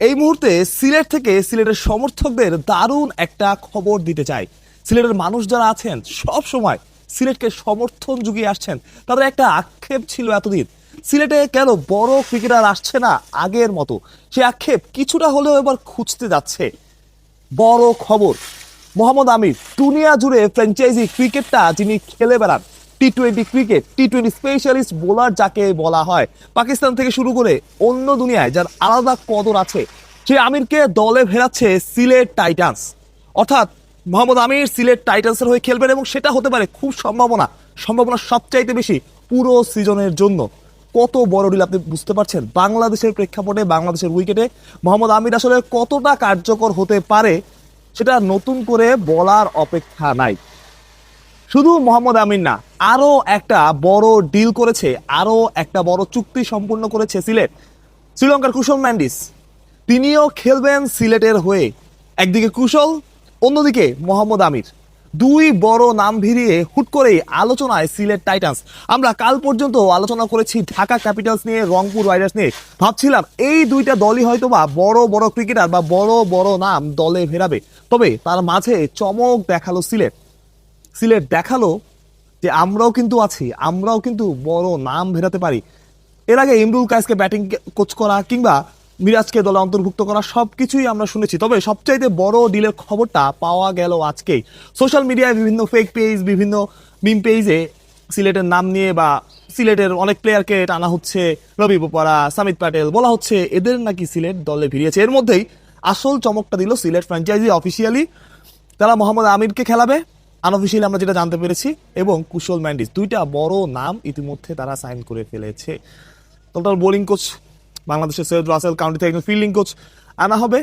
এই মুহূর্তে সিলেট থেকে সিলেটের সমর্থকদের দারুণ একটা খবর দিতে চাই। সিলেটের মানুষ যারা আছেন, সব সময় সিলেটকে সমর্থন যুগিয়ে আসছেন। তাদের একটা আক্ষেপ ছিল এতদিন। সিলেটে কেন বড় ক্রিকেটার আসছে না আগের মতো? সে আক্ষেপ কিছুটা হলেও এবার খুঁজতে যাচ্ছে। বড় খবর, মোহাম্মদ আমির দুনিয়া জুড়ে ফ্র্যাঞ্চাইজি ক্রিকেটটা যিনি খেলে বেড়ান T twenty cricket T twenty specialist bowler যাকে বলা হয়। পাকিস্তান থেকে শুরু করে অন্য দুনিয়ায় যার আলাদা কদর আছে, সে আমিরকে দলে ফেরাচ্ছে সিলেট টাইটান্স। অর্থাৎ মোহাম্মদ আমির সিলেট টাইটান্সের হয়ে খেলবেন এবং সেটা হতে পারে খুব সম্ভাবনা সম্ভাবনা সবচাইতে বেশি পুরো সিজনের জন্য। কত বড় ডিল আপনি বুঝতে পারছেন? বাংলাদেশের প্রেক্ষাপটে, বাংলাদেশের উইকেটে মোহাম্মদ আমির আসলে কতটা কার্যকর হতে পারে, সেটা নতুন করে বলার অপেক্ষা নাই। শুধু মোহাম্মদ আমিন না আরও একটা বড় ডিল করেছে আরও একটা বড় চুক্তি সম্পূর্ণ করেছে সিলেট। শ্রীলঙ্কার কুশল ম্যান্ডিস, তিনিও খেলবেন সিলেটের হয়ে। একদিকে কুশল, অন্যদিকে মোহাম্মদ আমির। দুই বড় নাম ভিড়িয়ে হুট করেই আলোচনায় সিলেট টাইটান্স। আমরা কাল পর্যন্ত আলোচনা করেছি ঢাকা ক্যাপিটালস নিয়ে, রংপুর রাইডার্স নিয়ে। ভাবছিলাম এই দুইটা দলই হয়তো বা বড় বড় ক্রিকেটার বা বড় বড় নাম দলে ফেরাবে তবে তার মাঝে চমক দেখাল সিলেট। সিলেট দেখাল যে আমরাও কিন্তু আছি, আমরাও কিন্তু বড় নাম ভেরাতে পারি। এর আগে ইমরুল কায়েসকে ব্যাটিং কোচ করা কিংবা মিরাজকে দলে অন্তর্ভুক্ত করা সব কিছুই আমরা শুনেছি। তবে সবচাইতে বড় ডিলের খবরটা পাওয়া গেল আজকেই। সোশ্যাল মিডিয়ায় বিভিন্ন ফেক পেজ বিভিন্ন মিম পেজে সিলেটের নাম নিয়ে বা সিলেটের অনেক প্লেয়ারকে টানা হচ্ছে রবি বোপারা সামিত প্যাটেল, বলা হচ্ছে এদের নাকি সিলেট দলে ভিড়িয়েছে। এর মধ্যেই আসল চমকটা দিল সিলেট ফ্র্যাঞ্চাইজি অফিসিয়ালি তারা মোহাম্মদ আমিরকে খেলাবে আনঅফিসিয়ালি আমরা যেটা জানতে পেরেছি, এবং কুশল ম্যান্ডিস, দুইটা বড় নাম ইতিমধ্যে তারা সাইন করে ফেলেছে। টোটাল বোলিং কোচ বাংলাদেশের সৈয়দ রাসেল কাউন্টি থেকে ফিল্ডিং কোচ আনা হবে।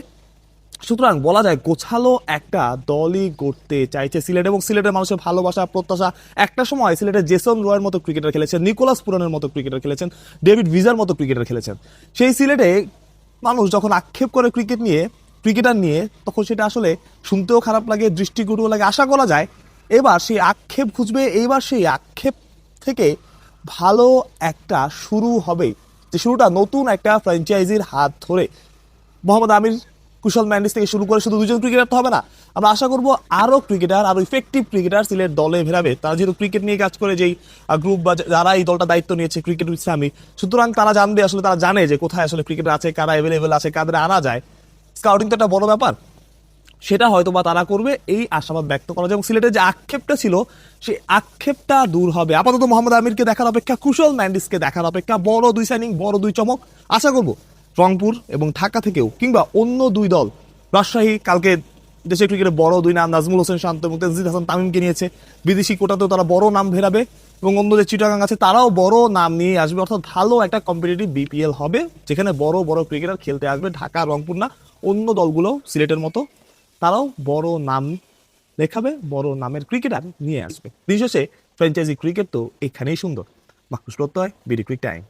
সুতরাং বলা যায়, গোছালো একটা দলই গড়তে চাইছে সিলেট, এবং সিলেটের মানুষের ভালোবাসা, প্রত্যাশা। একটা সময় সিলেটের জেসন রয়ের মতো ক্রিকেটার খেলেছেন, নিকোলাস পুরানের মতো ক্রিকেটার খেলেছেন, ডেভিড ভিজার মতো ক্রিকেটার খেলেছেন। সেই সিলেটে মানুষ যখন আক্ষেপ করে ক্রিকেট নিয়ে, ক্রিকেটার নিয়ে, তখন সেটা আসলে শুনতেও খারাপ লাগে, দৃষ্টিকটুও লাগে। আশা করা যায় এবার সেই আক্ষেপ খুঁজবে এইবার সেই আক্ষেপ থেকে ভালো একটা শুরু হবে। যে শুরুটা নতুন একটা ফ্র্যাঞ্চাইজির হাত ধরে। মোহাম্মদ আমির কুশল ম্যান্ডিস থেকে শুরু করে শুধু দুজন ক্রিকেটার তো হবে না। আমরা আশা করব আরও ক্রিকেটার আরও ইফেক্টিভ ক্রিকেটার সিলেট দলে ভেরাবে। তারা যেহেতু ক্রিকেট নিয়ে কাজ করে, যেই গ্রুপ বা যারা এই দলটা দায়িত্ব নিয়েছে ক্রিকেট আমি সুতরাং তারা জানবে, আসলে তারা জানে যে কোথায় আসলে ক্রিকেটার আছে, কারা অ্যাভেলেবেল আছে, কাদের আনা যায়। স্কাউটিং তো একটা বড় ব্যাপার। সেটা হয়তো বা তারা করবে। এই আশাবাদ ব্যক্ত করা যায়। এবং সিলেটের যে আক্ষেপটা ছিল, সেই আক্ষেপটা দূর হবে। আপাতত মোহাম্মদ আমিরকে দেখার অপেক্ষা, কুশল ম্যান্ডিসকে দেখার অপেক্ষা, বড় দুই সাইনিং বড় দুই চমক। আশা করব রংপুর এবং ঢাকা থেকেও কিংবা অন্য দুই দল, রাজশাহী কালকে দেশের ক্রিকেটের বড় দুই নাম, নাজমুল হোসেন শান্ত এবং তেনজিদ হাসান তামিমকে নিয়েছে। বিদেশি কোটাতেও তারা বড় নাম ভেরাবে এবং অন্য যে চিটাগাং আছে, তারাও বড় নাম নিয়ে আসবে। অর্থাৎ ভালো একটা কম্পিটিটিভ বিপিএল হবে, যেখানে বড় বড় ক্রিকেটার খেলতে আসবে। ঢাকা, রংপুর না, অন্য দলগুলো সিলেটের মতো তারাও বড় নাম লেখাবে, বড় নামের ক্রিকেটার নিয়ে আসবে। দিন শেষে ফ্র্যাঞ্চাইজি ক্রিকেট তো এখানেই সুন্দর। মাকুস প্রত্যয় বিডি ক্রিক টাইম